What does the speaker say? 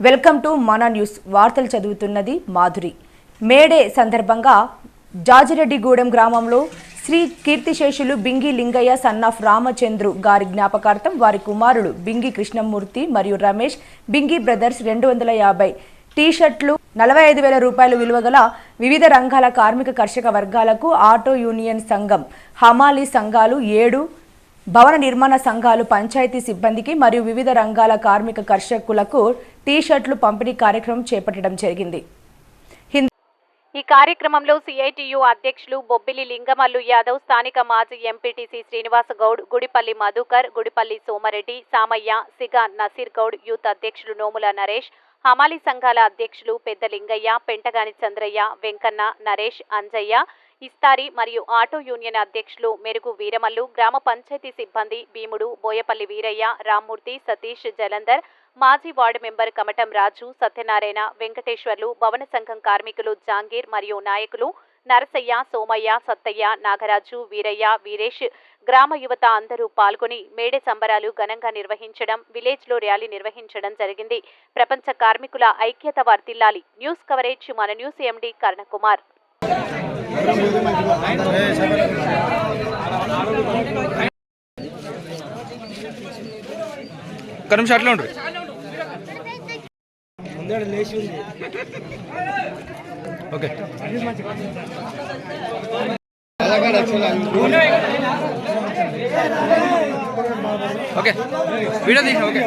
Welcome to మన news. వార్తలు చదువుతున్నది మాధురి. మేడే సందర్భంగా జాజిరెడ్డిగూడెం గ్రామంలో శ్రీ కీర్తిశేషులు బింగి లింగయ్య సన్ ఆఫ్ రామచంద్రు గారి జ్ఞాపకార్థం వారి కుమారుడు బింగి కృష్ణమూర్తి మరియు రమేష్ బింగి బ్రదర్స్ రెండు వందల యాభై టీషర్ట్లు నలభై ఐదు వేల రూపాయలు విలువ గల వివిధ రంగాల కార్మిక కర్షక వర్గాలకు ఆటో యూనియన్ సంఘం హమాలీ సంఘాలు ఏడు భవన నిర్మాణ సంఘాలు పంచాయతీ సిబ్బందికి మరియు వివిధ రంగాల కార్మిక కర్షకులకు టీ షర్ట్లు పంపిణీ కార్యక్రమం చేపట్టడం జరిగింది. ఈ కార్యక్రమంలో సిఐటియు అధ్యక్షులు బొబ్బిలి లింగమల్లు యాదవ్ స్థానిక మాజీ ఎంపీటీసీ శ్రీనివాస గౌడ్ గుడిపల్లి మధుకర్ గుడిపల్లి సోమరెడ్డి సామయ్య సిగా నసీర్ గౌడ్ యూత్ అధ్యక్షులు నోముల నరేష్ హమాలి సంఘాల అధ్యక్షులు పెద్ద లింగయ్య పెంటగాని చంద్రయ్య వెంకన్న నరేష్ అంజయ్య ఇస్తారి మరియు ఆటో యూనియన్ అధ్యక్షులు మెరుగు వీరమల్లు గ్రామ పంచాయతీ సిబ్బంది భీముడు బోయపల్లి వీరయ్య రామ్మూర్తి సతీష్ జలంధర్ మాజీ వార్డు మెంబర్ కమటం రాజు సత్యనారాయణ వెంకటేశ్వర్లు భవన సంఘం కార్మికులు జాంగీర్ మరియు నాయకులు నరసయ్య సోమయ్య సత్తయ్య నాగరాజు వీరయ్య వీరేష్ గ్రామ యువత అందరూ పాల్గొని మేడే సంబరాలు ఘనంగా నిర్వహించడం విలేజ్లో ర్యాలీ నిర్వహించడం జరిగింది. ప్రపంచ కార్మికుల ఐక్యత వర్తిల్లాలి న్యూస్ కవరేజ్ మన న్యూస్ ఎండి కర్ణకుమార్. ఒక్క నిమిషం లేచి ఉంది. ఓకే. ఓకే. వీడియో తీసా ఓకే.